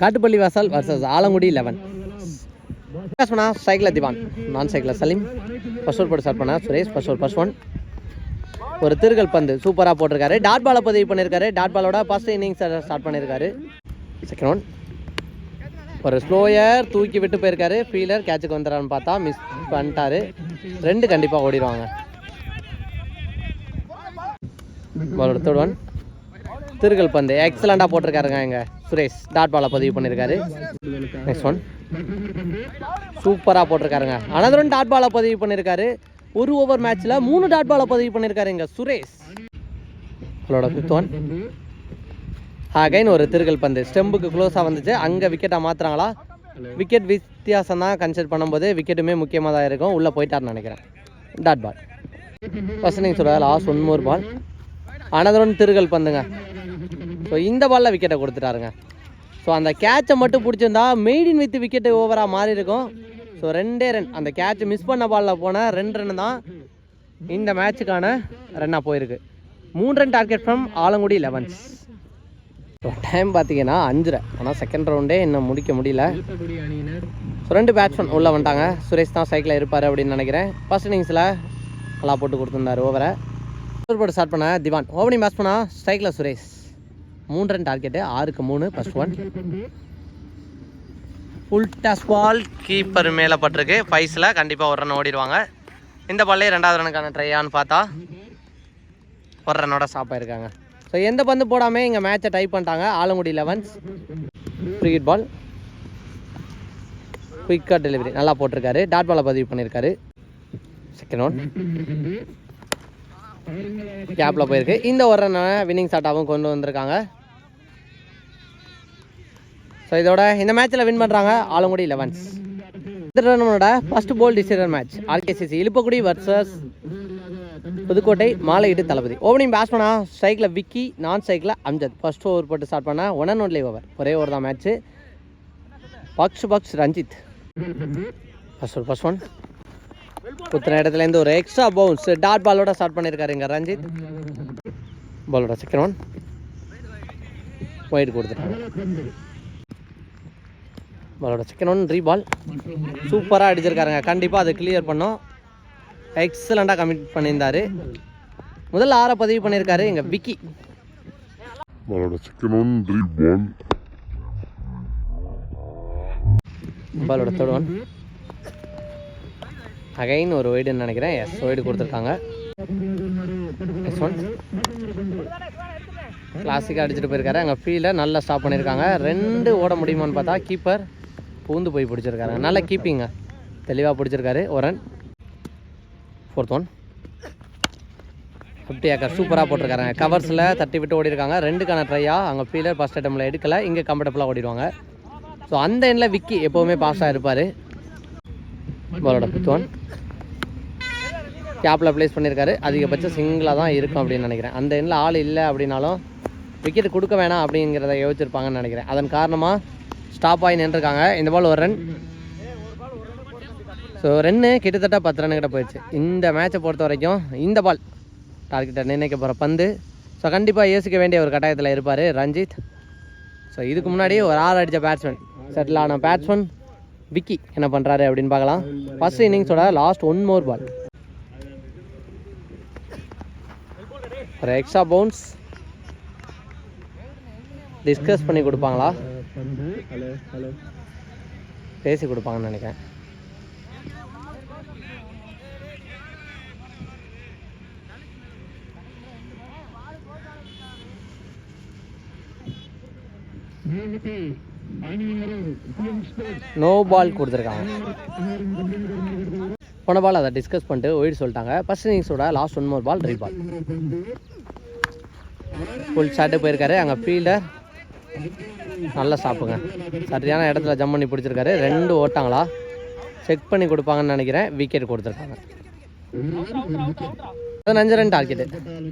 Kattupalli Vasal versus Alangudi eleven பண்ணா சைக்கிள் திவான். நான் சைக்கிள் சலீம். ஃபர்ஸ்ட் ஓவர் போட்டு ஸ்டார்ட் பண்ணா Suresh first over first one ஒரு திருகல் பந்து சூப்பராக போட்டிருக்காரு. டாட் பாலை பதிவு பண்ணியிருக்காரு டாட் பாலோட ஃபர்ஸ்ட் இன்னிங்ஸ் ஸ்டார்ட் பண்ணியிருக்காரு செகண்ட் ஒன் ஒரு ஸ்லோயர் தூக்கி விட்டு போயிருக்காரு. ஃபீலர் கேட்சுக்கு வந்துடுறான்னு பார்த்தா மிஸ் பண்ணிட்டாரு. ரெண்டு கண்டிப்பாக ஓடிடுவாங்க. பாலோட தேர்ட் ஒன் திருகல் பந்து. எக்ஸலண்டாக போட்டிருக்காருங்க இங்கே சுரேஷ். டாட் பாலை பதிவு பண்ணியிருக்காரு நெக்ஸ்ட் ஒன் சூப்பராக போட்டிருக்காருங்க. அனதர் ஒன் டாட் பாலை பதிவு பண்ணியிருக்காரு ஒரு ஓவர் மேட்ச்சில் மூணு டாட் பாலை பதிவு பண்ணியிருக்காரு இங்கே சுரேஷ். அவளோட ஃபிஃப்த் ஒன் அகைன் ஒரு திருகல் பந்து. ஸ்டெம்புக்கு க்ளோஸாக வந்துச்சு. அங்கே விக்கெட்டாக மாற்றுறாங்களா விக்கெட் வித்தியாசம் தான் கன்சிடர் பண்ணும்போது விக்கெட்டுமே முக்கியமாக தான் இருக்கும். உள்ளே போயிட்டார்னு நினைக்கிறேன். டாட் பால் ஃபர்ஸ்ட் நீங்கள் சொல்கிறார் last one more ball another one திருகல் பந்துங்க. ஸோ இந்த பாலில் விக்கெட்டை கொடுத்துட்டாருங்க. ஸோ அந்த கேட்சை மட்டும் பிடிச்சிருந்தா மெய்டின் வித் விக்கெட்டு ஓவராக மாறி இருக்கும். ஸோ ரெண்டே ரன் அந்த கேட்ச் மிஸ் பண்ண பாலில் போன ரெண்டு ரன் தான் இந்த மேட்சுக்கான ரன்னாக போயிருக்கு. மூணு run target from Alangudi elevens so time பார்த்தீங்கன்னா அஞ்சரை ஆனால் செகண்ட் ரவுண்டே இன்னும் முடிக்க முடியல. ஸோ ரெண்டு பேட்ஸ்மேன் உள்ளே வந்துட்டாங்க. சுரேஷ் தான் சைக்கிளில் இருப்பார் அப்படின்னு நினைக்கிறேன். ஃபர்ஸ்ட் இன்னிங்ஸில் நல்லா போட்டு கொடுத்துருந்தாரு ஓவரை போட்டு ஸ்டார்ட் பண்ண திவான். ஓவனிங் பேட்ஸ் பண்ணா ஸ்ட்ரைக்கில் சுரேஷ். மூணு ரன் டார்கெட்டு ஆறுக்கு மூணு first one full toss ball keeper மேலே பட்டிருக்கு. ஃபைஸில் கண்டிப்பாக ஒரு ரன் ஓடிடுவாங்க. இந்த பால்லே ரெண்டாவது ரனுக்கான ட்ரையான்னு பார்த்தா ஒரு ரன்னோட ஸ்டாப் ஆயிருக்காங்க. ஸோ எந்த பந்து போடாமல் இங்கே மேட்சை டைப் பண்ணிட்டாங்க. ஆலங்குடி லெவன்ஸ் கிரிக்கெட் பால் குயிக்காக டெலிவரி நல்லா போட்டிருக்காரு. டாட் பாலை பதிவு பண்ணியிருக்காரு. செகண்ட் ஒன் கேப்பில் போயிருக்கு. இந்த ஒரு ரன் வின்னிங் ஷாட்டாகவும் கொண்டு வந்திருக்காங்க. ஸோ இதோட இந்த மேட்ச்சில் வின் பண்ணுறாங்க ஆலங்குடி லெவன்ஸ் நம்மளோட first ball decision match RKCC Iluppakudi versus Pudukkottai மாலையிட்டு தளபதி. ஓப்பனிங் பேட்ஸ்மனா ஸ்ட்ரைக்கில் விக்கி நான் ஸ்ட்ரைக்கில் அம்ஜத். ஃபர்ஸ்ட் ஓவர் போட்டு ஸ்டார்ட் பண்ணால் ஒன் அண்ட் ஒன்லி ஓவர் ஒரே ஓவர் தான் மேட்ச்சு பக்ஷ் பக்ஷ் Ranjith first one first one குத்துன இடத்துலேருந்து ஒரு எக்ஸ்ட்ரா பவுன்ஸ் டாட் பாலோட ஸ்டார்ட் பண்ணியிருக்காரு இங்கே ரஞ்சித் பாலோட செகண்ட் ஒன் ஒயிட் கொடுத்துட்டாங்க பாலோட செகண்ட் ஒன் ரீபால் சூப்பராக அடிச்சிருக்காருங்க. கண்டிப்பாக அதை கிளியர் பண்ணோம். எக்ஸலண்ட்டாக கமிட் பண்ணியிருந்தாரு. முதல்ல ஆறை பதிவு பண்ணியிருக்காரு எங்கள் Vicky. Balada second one, rebound. பாலோட தேர்ட் ஒன் அகைன் ஒரு ஒய்டுன்னு நினைக்கிறேன். எஸ் ஒய்டு கொடுத்துருக்காங்க. எஸ் ஒன் கிளாசிக்காக அடிச்சுட்டு போயிருக்காரு. அங்கே ஃபீல்டை நல்லா ஸ்டாப் பண்ணியிருக்காங்க. ரெண்டு ஓட முடியுமான்னு பார்த்தா கீப்பர் பூந்து போய் பிடிச்சிருக்காரு. நல்ல கீப்பிங்க தெளிவாக பிடிச்சிருக்காரு. ஒரன். ஃபோர்த் ஒன் ஃபிஃப்டி ஏக்கர் சூப்பராக போட்டிருக்காங்க கவர்ஸில் தட்டி விட்டு ஓடிருக்காங்க ரெண்டுக்கான ட்ரையாக அங்கே ஃபீலர் ஃபஸ்ட் அட்டமில் எடுக்கலை. இங்கே கம்ஃபர்டபுளாக ஓடிடுவாங்க. ஸோ அந்த எண்ணில் விக்கி எப்போவுமே பாஸாக இருப்பார். பாலோட ஃபிஃப்த் ஒன் கேப்பில் ப்ளேஸ் பண்ணியிருக்காரு. அதிகபட்சம் சிங்கிளாக தான் இருக்கும் அப்படின்னு நினைக்கிறேன். அந்த எண்ணில் ஆள் இல்லை அப்படின்னாலும் விக்கெட் கொடுக்க வேணாம் அப்படிங்கிறத யோசிச்சிருப்பாங்கன்னு நினைக்கிறேன். அதன் காரணமாக ஸ்டாப் ஆகி நின்றுருக்காங்க. இந்த பால் ஒரு ரன் ஸோ ரன்னு கிட்டத்தட்ட பத்து ரன் கிட்ட போயிடுச்சு. இந்த மேட்சை பொறுத்த வரைக்கும் இந்த பால் டார்கெட்டை நிர்ணயிக்க போகிற பந்து. ஸோ கண்டிப்பாக யோசிக்க வேண்டிய ஒரு கட்டாயத்தில் இருப்பார் ரஞ்சித். ஸோ இதுக்கு முன்னாடி ஒரு ஆறு அடித்த பேட்ஸ்மேன் செட்டில் ஆன பேட்ஸ்மேன் விக்கி என்ன பண்ணுறாரு அப்படின்னு பார்க்கலாம். ஃபர்ஸ்ட் இன்னிங்ஸோட லாஸ்ட் ஒன் மோர் பால் ஒரு எக்ஸ்ட்ரா பவுன்ஸ் டிஸ்கஸ் பண்ணி கொடுப்பாங்களா? பேசி கொடுப்பாங்கன்னு நினைக்கிறேன். நோ பால் கொடுத்துருக்காங்க. போன பால் அதை டிஸ்கஸ் பண்ணிட்டு ஒயிட் சொல்லிட்டாங்க. First இன்னிங்ஸோட last one more ball re ball full shot போயிருக்காரு. அங்கே ஃபீல்டர் நல்லா ஸ்டாப்புங்க சரியான இடத்துல ஜம்ப் பண்ணி பிடிச்சிருக்காரு. ரெண்டு ஓட்டாங்களா? செக் பண்ணி கொடுப்பாங்கன்னு நினைக்கிறேன். விக்கெட் கொடுத்துருக்காங்க. பதினஞ்சு run target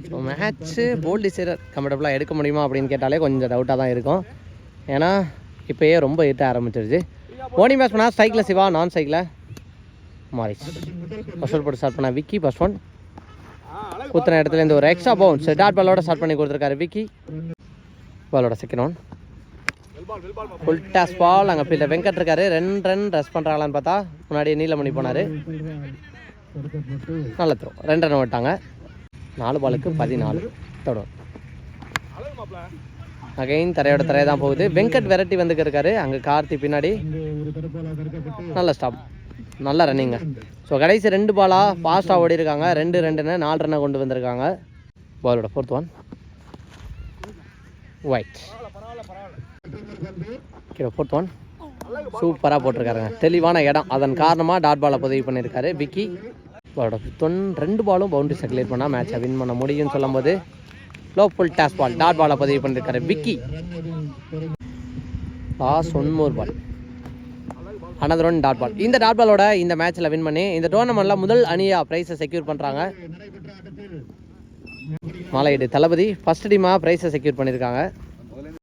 so match ball decider கம்ஃபர்டபுளாக எடுக்க முடியுமா அப்படின்னு கேட்டாலே கொஞ்சம் டவுட்டாக தான் இருக்கும். ஏன்னா இப்போயே ரொம்ப இட்ட ஆரம்பிச்சிருச்சு. ஓனி பேட்ஸ் பண்ணால் சைக்கிளில் சிவா நான் சைக்கிளில் மாறிச்சு ஃபர்ஸ்ட் போட்டு ஸ்டார்ட் பண்ண விக்கி ஃபஸ்ட் ஒன் குத்துன இடத்துல இந்த ஒரு எக்ஸ்ட்ரா பவுன்ஸ் டாட் பாலோட ஸ்டார்ட் பண்ணி கொடுத்துருக்காரு விக்கி பாலோட second one full toss ball அங்கே பிள்ளை வெங்கட் இருக்காரு. ரெண்டு ரன் ரெஸ் பண்ணுறாங்களான்னு பார்த்தா முன்னாடி நீலமணி போனார். நல்ல த்ரோ ரெண்டு ரன் விட்டாங்க. நாலு பாலுக்கு பதினாலு. தொடரும் அகைன் தரையோட தரையை தான் போகுது. வெங்கட் வெரைட்டி வந்துக்கு இருக்காரு. அங்கே கார்த்தி பின்னாடி. நல்ல ஸ்டாப் நல்ல ரன்னிங்க ஸோ கடைசி ரெண்டு பாலாக ஃபாஸ்ட்டாக ஓடி இருக்காங்க ரெண்டு ரெண்டுன்னு நாலு ரன்னை கொண்டு வந்திருக்காங்க. பாலோட fourth one wide okay fourth one சூப்பராக போட்டிருக்காருங்க. தெளிவான இடம். அதன் காரணமாக டாட் பாலை பதிவு பண்ணியிருக்காரு விக்கி. பாலோட ஒன் ரெண்டு பாலும் பவுண்டரி கிளியர் பண்ணால் மேட்சை வின் பண்ண முடியும்னு சொல்லும்போது low full toss ball dot பாலை பதிவு பண்ணியிருக்காரு Vicky. Last one more ball another one dot ball இந்த டாட் பாலோட இந்த மேட்ச்சில் வின் பண்ணி இந்த டோர்னமெண்ட்டில் முதல் அணியாக ப்ரைஸை செக்யூர் பண்ணுறாங்க மாலையீடு தளபதி. ஃபர்ஸ்ட் டீமாக ப்ரைஸை செக்யூர் பண்ணியிருக்காங்க.